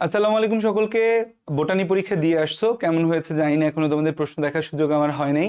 আসসালামু আলাইকুম সকলকে। বোটানি পরীক্ষা দিয়ে আসছো। কেমন হয়েছে জানি না, এখনও তোমাদের প্রশ্ন দেখার সুযোগ আমার হয় নাই।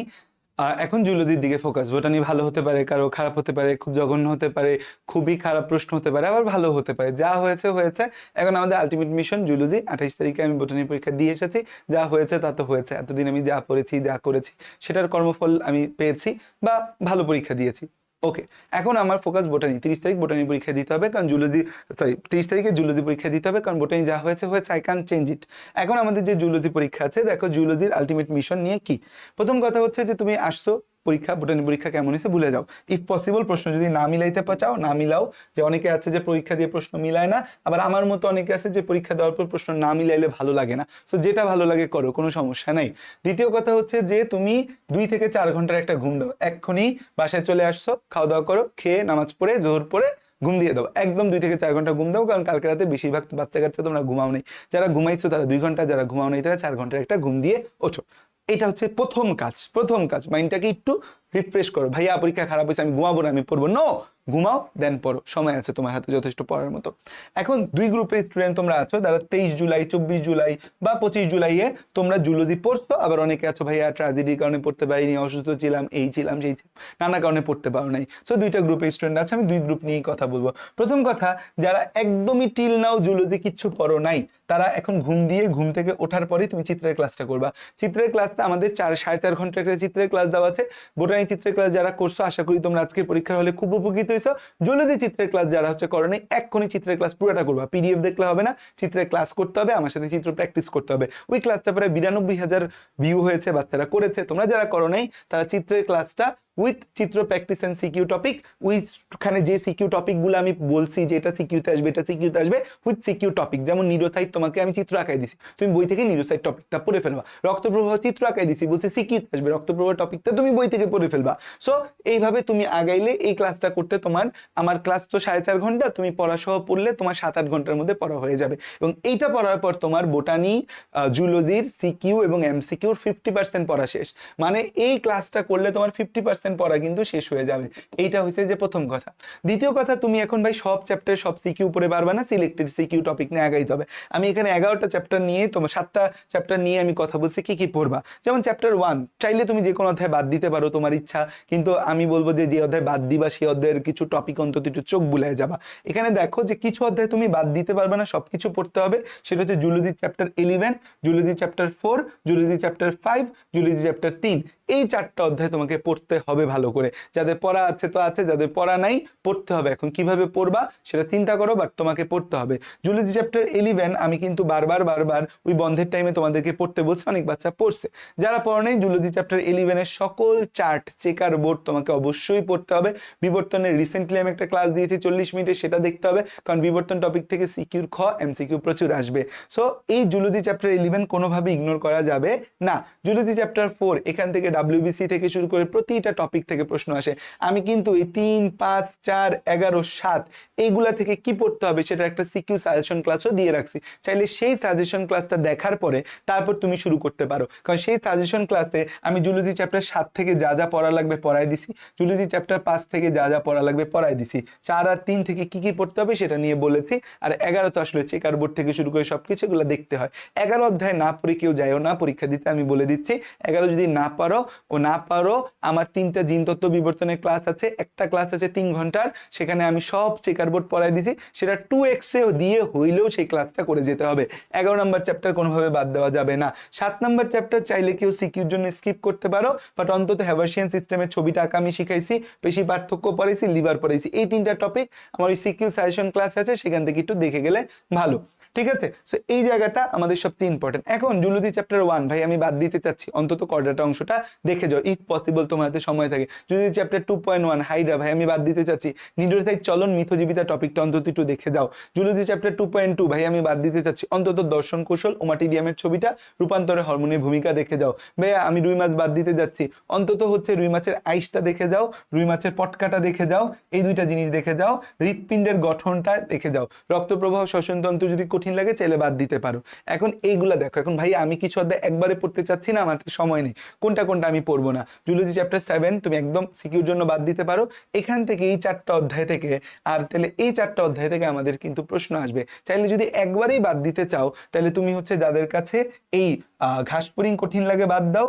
এখন জুলজির দিকে ফোকাস বোটানি ভালো হতে পারে, কারও খারাপ হতে পারে, খুব জঘন্য হতে পারে, খুবই খারাপ প্রশ্ন হতে পারে, আবার ভালো হতে পারে। যা হয়েছে হয়েছে। এখন আমাদের আলটিমেট মিশন জুলজি আঠাইশ তারিখে আমি বোটানি পরীক্ষা দিয়ে এসেছি। যা হয়েছে, তা তো হয়েছে। এতদিন আমি যা পড়েছি, যা করেছি, সেটার কর্মফল আমি পেয়েছি বা ভালো পরীক্ষা দিয়েছি। ওকে এখন আমার ফোকাস বোটানি তিরিশ তারিখ বোটানি পরীক্ষা দিতে হবে, কারণ জুলজি সরি তিরিশ তারিখে জুলজি পরীক্ষা দিতে হবে, কারণ বোটানি যা হয়েছে হয়েছে আই ক্যান চেঞ্জ ইট এখন আমাদের যে জুলজি পরীক্ষা আছে, দেখো জুলজির আলটিমেট মিশন নিয়ে কি? প্রথম কথা হচ্ছে যে তুমি আসছো পরীক্ষা বোটানি পরীক্ষা কেমন হয়েছে ভুলে যাও। ইফ পসিবল প্রশ্ন যদি না মিলাইতে চাও, না মিলাও। যে অনেকে আছে যে পরীক্ষা দিয়ে প্রশ্ন মিলায় না, আবার আমার মতো অনেকে আছে যে পরীক্ষা দেওয়ার পর প্রশ্ন না মিলাইলে ভালো লাগে না। সো যেটা ভালো লাগে করো, কোনো সমস্যা নাই। দ্বিতীয় কথা হচ্ছে যে তুমি দুই থেকে চার ঘণ্টার একটা ঘুম দাও। এক্ষুনি বাসায় চলে আসছো, খাওয়া দাওয়া করো, খেয়ে নামাজ পড়ে, জোহর পড়ে ঘুম দিয়ে দাও। একদম দুই থেকে চার ঘণ্টা ঘুম দাও, কারণ কালকে রাতে বেশিরভাগ বাচ্চা কাচ্চা তোমরা ঘুমাও নেই। যারা ঘুমাইছো তারা দুই ঘণ্টা, যারা ঘুমাও নেই তারা চার ঘণ্টার একটা ঘুম দিয়ে ওঠো। এটা হচ্ছে প্রথম কাজ প্রথম কাজ মাইন্ডটাকে একটু রিফ্রেশ করো। ভাইয়া, পরীক্ষা খারাপ হয়েছে, আমি ঘুমাবো না, আমি পড়ব। নো ঘুমাও দেন পড়ো। সময় আছে তোমার হাতে যথেষ্ট পড়ার মতো। এখন দুই গ্রুপের স্টুডেন্ট তোমরা আছো, যারা তেইশ জুলাই, চব্বিশ জুলাই বা পঁচিশ জুলাইয়ে তোমরা জুলজি পড়তো আবার অনেকে আছো, ভাইয়া ট্রাজেডির কারণে পড়তে পারিনি, অসুস্থ ছিলাম, এই ছিলাম, সেই নানা কারণে পড়তে পারো নাই। সো দুইটা গ্রুপের স্টুডেন্ট আছে, আমি দুই গ্রুপ নিয়েই কথা বলব। প্রথম কথা, যারা একদমই টিল নাও জুলজি কিচ্ছু পড়ো নাই, তারা এখন ঘুম দিয়ে ঘুম থেকে ওঠার পরেই তুমি চিত্রের ক্লাসটা করবা। চিত্রের ক্লাসটা আমাদের চার, সাড়ে চার ঘণ্টা একটা চিত্রের ক্লাস দেওয়া আছে। বোটানি চিত্রের ক্লাস যারা করছ, আশা করি তোমরা আজকের পরীক্ষার হলে খুব উপকৃত হয়েছো। জলদি চিত্রের ক্লাস যারা হচ্ছে করো এক্ষুনি চিত্রের ক্লাস পুরোটা করবা। পিডিএফ দেখলে হবে না, চিত্রের ক্লাস করতে হবে, আমার সাথে চিত্র প্র্যাকটিস করতে হবে। ওই ক্লাসটা প্রায় বিরানব্বই হাজার ভিউ হয়েছে, বাচ্চারা করেছে। তোমরা যারা করো নাই, তারা চিত্রের ক্লাসটা with Chitra practice and CQ topic উইথখানে যে সিকিউ টপিকগুলো আমি বলছি, যে এটা সিকিউতে আসবে, এটা সিকিউতে আসবে উইথ সিকিউ টপিক যেমন নিরোসাইড তোমাকে আমি চিত্র আঁকাই দিছি। তুমি বই থেকে নিরোসাইড টপিকটা পড়ে ফেলবা। রক্ত প্রবাহ চিত্র আঁকাই দিছি, বলছি সিকিউতে আসবে রক্ত প্রবাহ টপিকটা তুমি বই থেকে পড়ে ফেলবা। সো এইভাবে তুমি আগাইলে এই ক্লাসটা করতে তোমার, আমার ক্লাস তো সাড়ে চার ঘণ্টা, তুমি পড়া সহ পড়লে তোমার সাত আট ঘণ্টার মধ্যে পড়া হয়ে যাবে। এবং এইটা পড়ার পর তোমার বোটানি জুলজির সিকিউ এবং এমসিকিউর ফিফটি পার্সেন্ট পড়া শেষ। মানে এই ক্লাসটা করলে তোমার ফিফটি পার্সেন্ট পড়া কিন্তু শেষ হয়ে যাবে। এইটা হয়েছে যে প্রথম কথা। দ্বিতীয় কথা, তুমি এখন ভাই সব চ্যাপ্টার সব সিকিউ পড়ে পারবে না? সিলেক্টেড সিকিউ টপিক নিয়ে আগাইতে হবে। আমি এখানে এগারোটা চ্যাপ্টার নিয়ে তোমার সাতটা চ্যাপ্টার নিয়ে আমি কথা বলছি, কি কি পড়বা? যেমন চ্যাপ্টার ওয়ান চাইলে তুমি যে কোনো অধ্যায় বাদ দিতে পারো তোমার ইচ্ছা, কিন্তু আমি বলব যে যে অধ্যায় বাদ দিবা, সেই অধ্যায়ের কিছু টপিক অন্তত একটু চোখ বুলাই যাবা। এখানে দেখো যে কিছু অধ্যায় তুমি বাদ দিতে পারবে না, সবকিছু পড়তে হবে। সেটা হচ্ছে zoology chapter eleven zoology chapter four zoology chapter five zoology chapter তিন। এই চারটা অধ্যায় তোমাকে পড়তে হবে ভালো করে। যাদের পড়া আছে তো আছে, যাদের পড়া নাই, পড়তে হবে। এখন কীভাবে পড়বা সেটা চিন্তা করো বাট তোমাকে পড়তে হবে। জুলজি চ্যাপ্টার ইলেভেন আমি কিন্তু বারবার বারবার ওই বন্ধের টাইমে তোমাদেরকে পড়তে বলছি, অনেক বাচ্চা পড়ছে। যারা পড়ে নাই জুলজি চ্যাপ্টার ইলেভেনের সকল চার্ট চেকার বোর্ড তোমাকে অবশ্যই পড়তে হবে। বিবর্তনের রিসেন্টলি আমি একটা ক্লাস দিয়েছি, চল্লিশ মিনিটে সেটা দেখতে হবে, কারণ বিবর্তন টপিক থেকে সিকিউর খ এমসিকিউ প্রচুর আসবে। সো এই জুলজি চ্যাপ্টার ইলেভেন কোনোভাবে ইগনোর করা যাবে না। জুলজি চ্যাপ্টার ফোর এখান থেকে ডাব্লিউবিসি থেকে শুরু করে প্রতিটা টপিক থেকে প্রশ্ন আসে। আমি কিন্তু এই তিন, পাঁচ, চার, এগারো, সাত এইগুলা থেকে কি পড়তে হবে সেটা একটা সিকিউ সাজেশন ক্লাসও দিয়ে রাখছি। চাইলে সেই সাজেশন ক্লাসটা দেখার পরে তারপর তুমি শুরু করতে পারো। কারণ সেই সাজেশন ক্লাসে আমি জুলজি চ্যাপ্টার সাত থেকে যা যা পড়া লাগবে পড়াই দিছি। জুলজি চ্যাপ্টার পাঁচ থেকে যা যা পড়া লাগবে পড়াই দিছি। চার আর তিন থেকে কি কি পড়তে হবে সেটা নিয়ে বলেছি। আর এগারো তো আসলে চেকার বোর্ড থেকে শুরু করে সবকিছু এগুলো দেখতে হয়। এগারো অধ্যায় না পড়ে কেউ যায়ও না, পরীক্ষা দিতে আমি বলে দিচ্ছি। এগারো যদি না পারো ও না পারো, আমার তিনটা জিন তত্ত্ব বিবর্তনের ক্লাস আছে, একটা ক্লাস আছে তিন ঘণ্টার, সেখানে আমি সব চেকার বোর্ড পড়াই দিছি, সেটা টু এক্সে দিয়ে হইলেও সেই ক্লাসটা করে যেতে হবে। এগারো নম্বর চ্যাপ্টার কোনোভাবে বাদ দেওয়া যাবে না। সাত নম্বর চ্যাপ্টার চাইলে কেউ সিকিউর জন্য স্কিপ করতে পারো বাট অন্তত হ্যাভার্সিয়ান সিস্টেমের ছবিটা আঁকা আমি শিখাইছি, বেশি পার্থক্য পড়াইছি, লিভার পড়াইছি। এই তিনটা টপিক আমার ওই সিকিউ সাজেশন ক্লাস আছে, সেখান থেকে একটু দেখে গেলে ভালো। ঠিক আছে? সো এই জায়গাটা আমাদের সবচেয়ে ইম্পর্টেন্ট এখন জুলজি চ্যাপ্টার ওয়ান ভাই, আমি বাদ দিতে চাচ্ছি। অন্তত কর্ডাটা অংশটা দেখে যাও। ইফ পসিবল তোমার হাতে সময় থাকে। Zoology chapter two point one hydra ভাই, আমি বাদ দিতে চাচ্ছি। নিডোসাইড চলন মিথজীবিতা টপিকটা অন্তত একটু দেখে যাও। Zoology chapter two point two ভাই, আমি বাদ দিতে চাচ্ছি। অন্তত দর্শন কৌশল, ওমাটিডিয়ামের ছবিটা রূপান্তরে হরমোনের ভূমিকা দেখে যাও। ভাইয়া, আমি রুই মাছ বাদ দিতে যাচ্ছি। অন্তত হচ্ছে রুই মাছের আইসটা দেখে যাও, রুই মাছের পটকাটা দেখে যাও, এই দুইটা জিনিস দেখে যাও। হৃৎপিণ্ডের গঠনটা দেখে যাও। রক্ত প্রবাহ শ্বসনতন্ত্র যদি কঠিন লাগে, চাইলে বাদ দিতে পারো। এখন এইগুলা দেখো, এখন ভাই আমি কিছু অধ্যায় একবারে পড়তে চাচ্ছি না, আমার সময় নেই। কোনটা কোনটা আমি পড়ব না? জুলজি চ্যাপ্টার সেভেন তুমি একদম সিকিউর জন্য বাদ দিতে পারো। এখান থেকে এই চারটা অধ্যায় থেকে, আর তাহলে এই চারটা অধ্যায় থেকে আমাদের কিন্তু প্রশ্ন আসবে। চাইলে যদি একবারেই বাদ দিতে চাও, তাহলে তুমি হচ্ছে যাদের কাছে এই ঘাসপুরিং কঠিন লাগে বাদ দাও।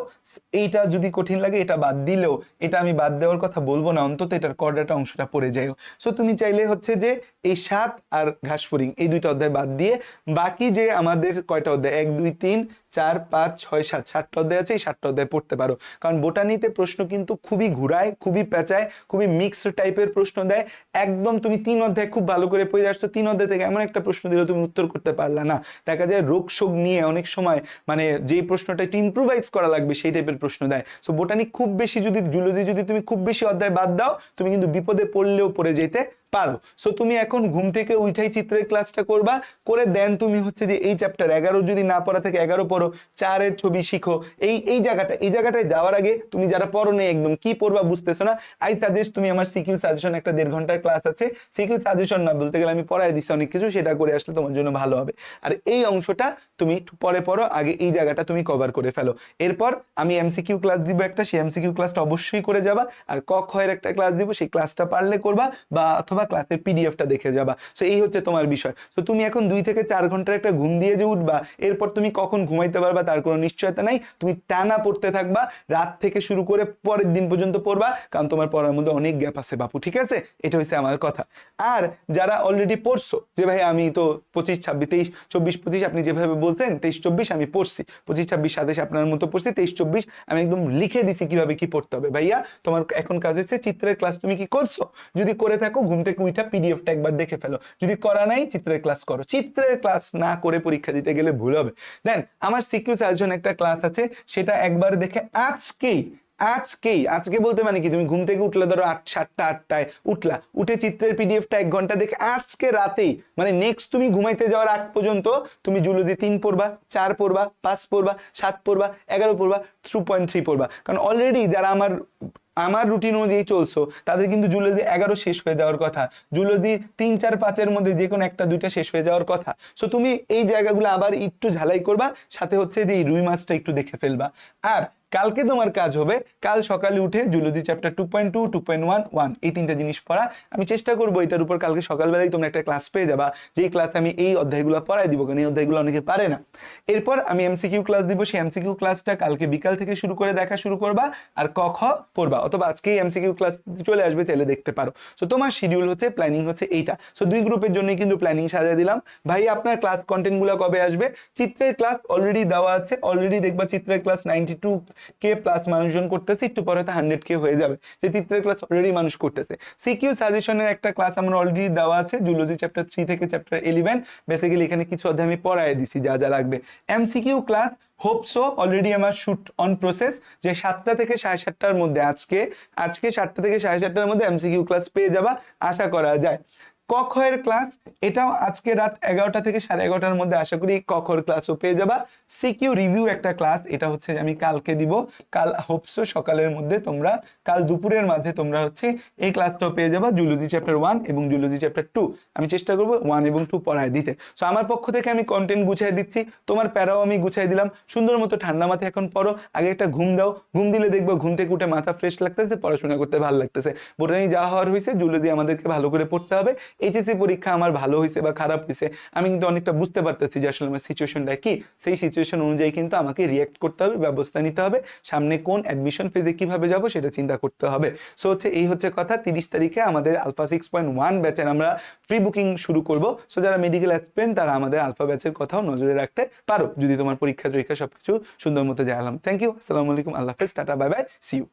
এইটা যদি কঠিন লাগে, এটা বাদ দিলেও, এটা আমি বাদ দেওয়ার কথা বলব না, অন্তত এটার কর্ডাটা অংশটা পড়ে যায় সো তুমি চাইলে হচ্ছে যে এই সাত আর ঘাসপুরিং এই দুইটা অধ্যায় বাদ দিয়ে বাকি যে আমাদের কয়টা অধ্যায়? এক, দুই, তিন, চার, পাঁচ, ছয়, সাত। সাতটা অধ্যায় আছে, এই সাতটা অধ্যায় পড়তে পারো। কারণ বোটানিতে প্রশ্ন কিন্তু খুবই ঘুরায়, খুবই পেঁচায়, খুবই মিক্সড টাইপের প্রশ্ন দেয়। একদম তুমি তিন অধ্যায় খুব ভালো করে পড়ে আসছো, তিন অধ্যায় থেকে এমন একটা প্রশ্ন দিলে তুমি উত্তর করতে পারলা না। দেখা যায় রোগ শোক নিয়ে অনেক সময় মানে যেই প্রশ্নটা একটু ইম্প্রোভাইজ করা লাগবে সেই টাইপের প্রশ্ন দেয়। সো বোটানি খুব বেশি যদি জুলজি যদি তুমি খুব বেশি অধ্যায় বাদ দাও, তুমি কিন্তু বিপদে পড়লেও পড়ে যেতে পারো। সো তুমি এখন ঘুম থেকে উঠাই চিত্রের ক্লাসটা করবা, করে দেন তুমি হচ্ছে যে এই চ্যাপ্টার এগারো যদি না পড়া থেকে এগারো পড়ো, চারের ছবি শিখো। এই এই জায়গাটা, এই জায়গাটায় যাওয়ার আগে তুমি যারা পড়ো নেই একদম কি পড়বা বুঝতেছো না? আই সাজেস্ট তুমি আমার সিকিউ সাজেশন একটা দেড় ঘণ্টার ক্লাস আছে। সিকিউ সাজেশন না বলতে গেলে আমি পড়াই দিচ্ছি অনেক কিছু, সেটা করে আসলে তোমার জন্য ভালো হবে। আর এই অংশটা তুমি পরে পড়ো, আগে এই জায়গাটা তুমি কভার করে ফেলো। এরপর আমি এমসিকিউ ক্লাস দিব একটা, সেই এমসিকিউ ক্লাসটা অবশ্যই করে যাবা। আর ক খয়ের একটা ক্লাস দিব, সেই ক্লাসটা পারলে করবা, বা অথবা ক্লাসের পিডিএফটা দেখে যাবা। সো এই হচ্ছে তোমার বিষয়। তো তুমি এখন দুই থেকে চার ঘণ্টার একটা ঘুম দিয়ে যে উঠবা, এরপর তুমি কখন ঘুমাইতে পারবা তার কোনো নিশ্চয়তা নাই। তুমি টানা পড়তে থাকবা, রাত থেকে শুরু করে পরের দিন পর্যন্ত পড়বা, কারণ তোমার পড়ার মধ্যে অনেক গ্যাপ আছে বাপু, ঠিক আছে? এটা হচ্ছে আমার কথা। আর যারা অলরেডি পড়ছো, যে ভাই আমি তো পঁচিশ, ছাব্বিশ, তেইশ, চব্বিশ, পঁচিশ আপনি যেভাবে বলছেন, তেইশ, চব্বিশ আমি পড়ছি। পঁচিশ, ছাব্বিশ, সাতাশ আপনার মতো পড়ছি, তেইশ, চব্বিশ আমি একদম লিখে দিছি কীভাবে কি পড়তে হবে। ভাইয়া, তোমার এখন কাজ হচ্ছে চিত্রের ক্লাস তুমি কি করছ? যদি করে থাকো, ঘুম থেকে উঠা পিডিএফটা একবার দেখে ফেলো। যদি করা নাই, চিত্রের ক্লাস করো। চিত্রের ক্লাস না করে পরীক্ষা দিতে গেলে ভুল হবে। দেন আমার সিকিউ সাজেশন একটা ক্লাস আছে, সেটা একবার দেখে আজকেই আজকেই, আজকে বলতে মানে কি? তুমি ঘুম থেকে উঠলে ধরো আট, সাতটা, আটটায় উঠলা। উঠে চিত্রের পিডিএফটা এক ঘণ্টা দেখে আজকে রাতেই মানে নেক্সট তুমি ঘুমাইতে যাওয়ার আগ পর্যন্ত তুমি জুলজি তিন পড়বা, চার পড়বা, পাঁচ পড়বা, সাত পড়বা, এগারো পড়বা টু পয়েন্ট থ্রি পড়বা। কারণ অলরেডি যারা আমার আমার রুটিন অনুযায়ী চলছো, তাদের কিন্তু জুলজি এগারো শেষ হয়ে যাওয়ার কথা। জুলজি তিন, চার, পাঁচের মধ্যে যে কোনো একটা, দুইটা শেষ হয়ে যাওয়ার কথা। সো তুমি এই জায়গাগুলো আবার একটু ঝালাই করবা, সাথে হচ্ছে যে এই রুই মাছটা একটু দেখে ফেলবা। আর কালকে তোমার কাজ হবে। কাল সকালে উঠে zoology chapter two point two two point one one এই তিনটা জিনিস পড়া। আমি চেষ্টা করব এটার উপর কালকে সকালবেলায় তোমরা একটা ক্লাস পেয়ে যাবা। যেই ক্লাসে আমি এই অধ্যায়গুলো পড়াই দিব, কারণ এই অধ্যায়গুলো অনেকে পারে না। এরপর আমি এমসিকিউ ক্লাস দিব। সেই এমসিকিউ ক্লাসটা কালকে বিকাল থেকে শুরু করে দেখা শুরু করবা আর ক, খ পড়বা। অথবা আজকেই এমসিকিউ ক্লাস চলে আসবে, চাইলে দেখতে পারো। সো তোমার শিডিউল হচ্ছে প্ল্যানিং হচ্ছে এইটা। সো দুই গ্রুপের জন্যই কিন্তু প্ল্যানিং সাজিয়ে দিলাম। ভাই, আপনার ক্লাস কন্টেন্টগুলো কবে আসবে? চিত্রের ক্লাস অলরেডি দেওয়া আছে। অলরেডি দেখবা চিত্রের class ninety two K plus মানুষজন করতেছে, একটু পরে তো হান্ড্রেড কে হয়ে যাবে। যে চিত্রের ক্লাস অলরেডি মানুষ করতেছে। সিকিউ সাজেশনের একটা ক্লাস আমার অলরেডি দেওয়া আছে জুলজি চ্যাপ্টার থ্রি থেকে চ্যাপ্টার ইলেভেন বেসিক্যালি এখানে কিছু অধ্যায় আমি পড়াই দিছি, যা যা লাগবে। MCQ class hope hope so already আমার শুট অন প্রসেস যে সাতটা থেকে সাড়ে সাতটার মধ্যে আজকে আজকে সাতটা থেকে সাড়ে সাতটার মধ্যে এমসিকিউ ক্লাস পেয়ে যাবা, আশা করা যায়। কখয়ের ক্লাস এটাও আজকে রাত এগারোটা থেকে সাড়ে এগারোটার মধ্যে আশা করি কখর ক্লাসও পেয়ে যাবা। সিকিউ রিভিউ একটা ক্লাস এটা হচ্ছে আমি কালকে দিব। কাল হোপসো সকালের মধ্যে তোমরা, কাল দুপুরের মাঝে তোমরা হচ্ছে এই ক্লাসটাও পেয়ে যাবা জুলজি চ্যাপ্টার ওয়ান এবং জুলজি চ্যাপ্টার টু আমি চেষ্টা করব ওয়ান এবং টু পড়ায় দিতে। সো আমার পক্ষ থেকে আমি কন্টেন্ট গুছিয়ে দিচ্ছি। তোমার প্যারাও আমি গুছিয়ে দিলাম। সুন্দর মতো ঠান্ডা মাথায় এখন পড়ো। আগে একটা ঘুম দাও। ঘুম দিলে দেখব ঘুম থেকে উঠে মাথা ফ্রেশ লাগতেছে, পড়াশোনা করতে ভালো লাগতেছে। বোটানি যা হওয়ার হয়েছে জুলজি আমাদেরকে ভালো করে পড়তে হবে। এইচএসসি পরীক্ষা আমার ভালো হয়েছে বা খারাপ হয়েছে আমি কিন্তু অনেকটা বুঝতে পারতেছি যে আসলে আমার সিচুয়েশনটা কি। সেই সিচুয়েশন অনুযায়ী কিন্তু আমাকে রিয়াক্ট করতে হবে, ব্যবস্থা নিতে হবে, সামনে কোন অ্যাডমিশন ফেজে কীভাবে যাব সেটা চিন্তা করতে হবে। সো হচ্ছে এই হচ্ছে কথা, তিরিশ তারিখে আমাদের আলফা সিক্স পয়েন্ট ওয়ান ব্যাচের আমরা প্রি বুকিং শুরু করব। সো যারা মেডিকেল অ্যাসপিরেন্ট তারা আমাদের আলফা ব্যাচের কথাও নজরে রাখতে পারো। যদি তোমার পরীক্ষা টরীক্ষা সবকিছু সুন্দর মতো আলাম থ্যাংক ইউ আসসালামু আলাইকুম, আল্লাহ হাফেজ, tata bye bye see you